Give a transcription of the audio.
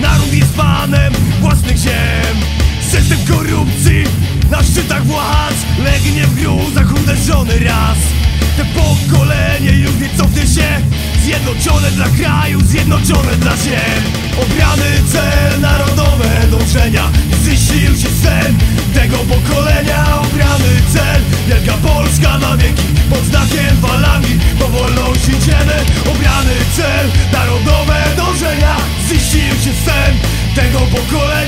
Naród jest panem własnych ziem. System korupcji na szczytach władz? Legnie w gruzach uderzony raz. Te pokolenie już nie cofnie się. Zjednoczone dla kraju, zjednoczone dla ziem. Obrany cel, narodowe dążenia Ziścił się sen tego pokolenia. Obrany cel, wielka Polska na wieki Pod znakiem walami, powolności ciele się sen tego pokolenia